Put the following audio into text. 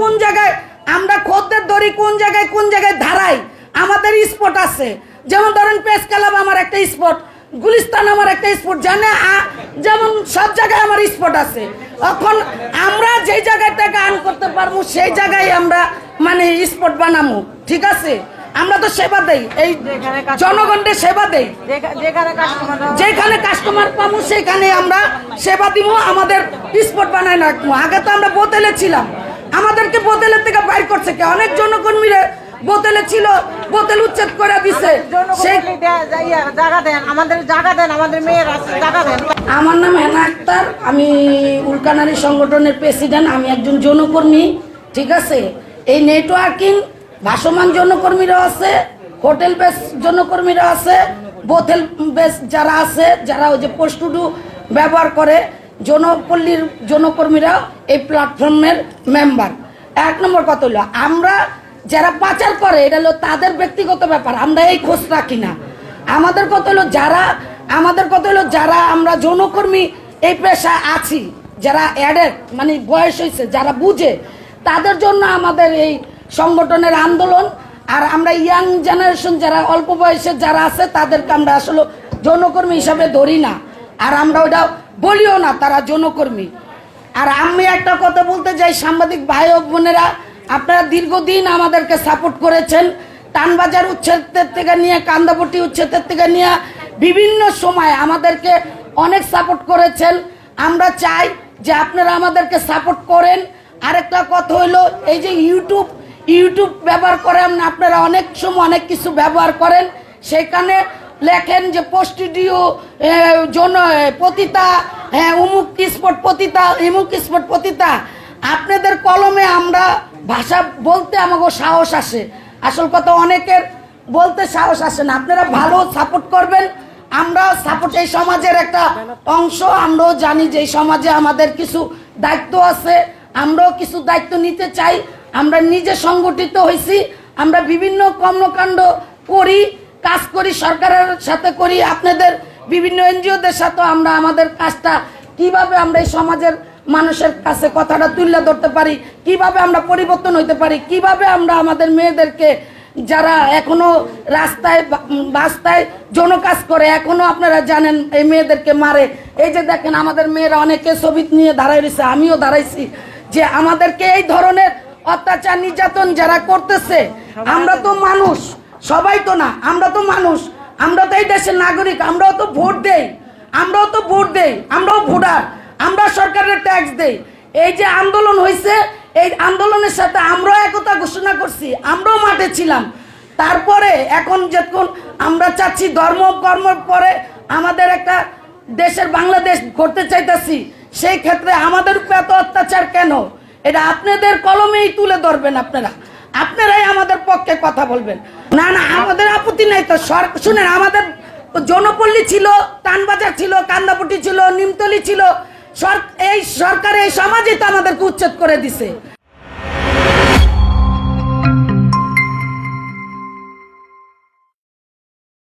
কোন জায়গায় আমরা খদ্দের ধরি কোন জায়গায় কোন জায়গায় ধারাই? আমাদের স্পট আছে। যেমন ধরেন পেস ক্লাব আমার একটা স্পট গুলিস্তান আমার একটা স্পট জানে যেমন সব জায়গায় আমার স্পট আছে। এখন আমরা যেই জায়গায় থেকে আর্ন করতে পারব সেই জায়গায় আমরা মানে স্পট বানাবো। ঠিক আছে? আমরা তো সেবা দেই। এই জনগণের সেবা দেই। যেখানে কাস্টমার যেখানে কাস্টমার পাবো সেখানে আমরা সেবা দিব আমাদের স্পট বানায় রাখব। আগে তো আমরা বোতলে ছিলাম। আমাদেরকে বোতলের থেকে বাইর করছে কে? অনেক জনকর্মীরা বোতলে ছিল বোতল উচ্ছেদ করে দিছে। জায়গা দেন আমাদের জায়গা দেন আমাদের মেয়ের জায়গা দেন। আমার নাম হেনা আক্তার আমি উল্কানারী সংগঠনের প্রেসিডেন্ট আমি একজন যৌনকর্মী ঠিক আছে? এই নেটওয়ার্কিং ভাসমান যৌনকর্মীরা আছে হোটেল বেস যৌনকর্মীরা আছে বোতল বেস যারা আছে যারা ওই যে পোস্টুডু ব্যবহার করে যৌনপল্লীর যৌনকর্মীরা এই প্ল্যাটফর্মের মেম্বার এক নম্বর কথা হলো, আমরা যারা পাচার করে, এটা হলো তাদের ব্যক্তিগত ব্যাপার, আমরা এই খোঁজ রাখি না। আমাদের কথা হলো যারা, আমাদের কথা হলো যারা আমরা যৌনকর্মী এই পেশায় আছি, যারা অ্যাডেড মানে বয়স হয়েছে, যারা বুঝে, তাদের জন্য আমাদের এই সংগঠনের আন্দোলন, আর আমরা ইয়াং জেনারেশন যারা অল্প বয়সের যারা আছে, তাদেরকে আমরা আসলে যৌনকর্মী হিসাবে ধরি না। আর আমরা ওটা বলিও না, তারা যৌনকর্মী আর আমি একটা কথা বলতে চাই, সাংবাদিক ভাই ও বোনেরা, আপনারা দীর্ঘদিন আমাদেরকে সাপোর্ট করেছেন। টানবাজার উচ্ছেদের থেকে নিয়ে কান্দাপট্টি উচ্ছেদের থেকে নিয়ে বিভিন্ন সময় আমাদেরকে অনেক সাপোর্ট করেছেন। আমরা চাই যে আপনারা আমাদেরকে সাপোর্ট করেন। আরেকটা কথা হলো, এই যে ইউটিউব ইউটিউব ব্যবহার করেন, আপনারা অনেক সময় অনেক কিছু ব্যবহার করেন। সেখানে লেখেন যে পোস্টিডিও জন পতিতা হ্যাঁ উমুক স্পট পতিতা, ইমুক স্পট পতিতা। আপনাদের কলমে আমরা ভাষা বলতে আমাকে সাহস আসে। আসল কথা অনেকের বলতে সাহস আসে না। আপনারা ভালো সাপোর্ট করবেন। আমরা সাপোর্ট, এই সমাজের একটা অংশ। আমরাও জানি যে এই সমাজে আমাদের কিছু দায়িত্ব আছে। আমরাও কিছু দায়িত্ব নিতে চাই। আমরা নিজে সংগঠিত হয়েছি আমরা বিভিন্ন কর্মকাণ্ড করি। কাজ করি সরকারের সাথে করি আপনাদের বিভিন্ন এনজিওদের সাথে আমরা আমাদের কাজটা কীভাবে আমরা এই সমাজের মানুষের কাছে কথাটা তুলে ধরতে পারি কীভাবে আমরা পরিবর্তন হইতে পারি কীভাবে আমরা আমাদের মেয়েদেরকে যারা এখনও রাস্তায় রাস্তায় যৌন কাজ করে এখনও আপনারা জানেন এই মেয়েদেরকে মারে। এই যে দেখেন আমাদের মেয়েরা অনেকে ছবি নিয়ে দাঁড়াই রয়েছে আমিও দাঁড়াইছি যে আমাদেরকে এই ধরনের অত্যাচার নির্যাতন যারা করতেছে আমরা তো মানুষ। সবাই তো না, আমরা তো মানুষ, আমরা তো এই দেশের নাগরিক, আমরাও তো ভোট দেই, আমরাও তো ভোট দেই, আমরাও ভোটার, আমরা সরকারের ট্যাক্স দেই। এই যে আন্দোলন হয়েছে এই আন্দোলনের সাথে আমরাও একতা ঘোষণা করছি, আমরাও মাঠে ছিলাম। তারপরে এখন যখন আমরা চাচ্ছি ধর্ম কর্ম পরে আমাদের একটা দেশের বাংলাদেশ করতে চাইতেছি, সেই ক্ষেত্রে আমাদের উপরে এত অত্যাচার কেন? এটা আপনাদের কলমেই তুলে ধরবেন আপনারা। আপনারাই আমাদের পক্ষে কথা বলবেন। না না আমাদের আপত্তি নাই তো। শুনেন আমাদের জনপল্লী ছিল টানবাজার ছিল কান্দাপুটি ছিল নিমতলি ছিল। এই সরকার এই সমাজে তো আমাদেরকে উচ্ছেদ করে দিছে।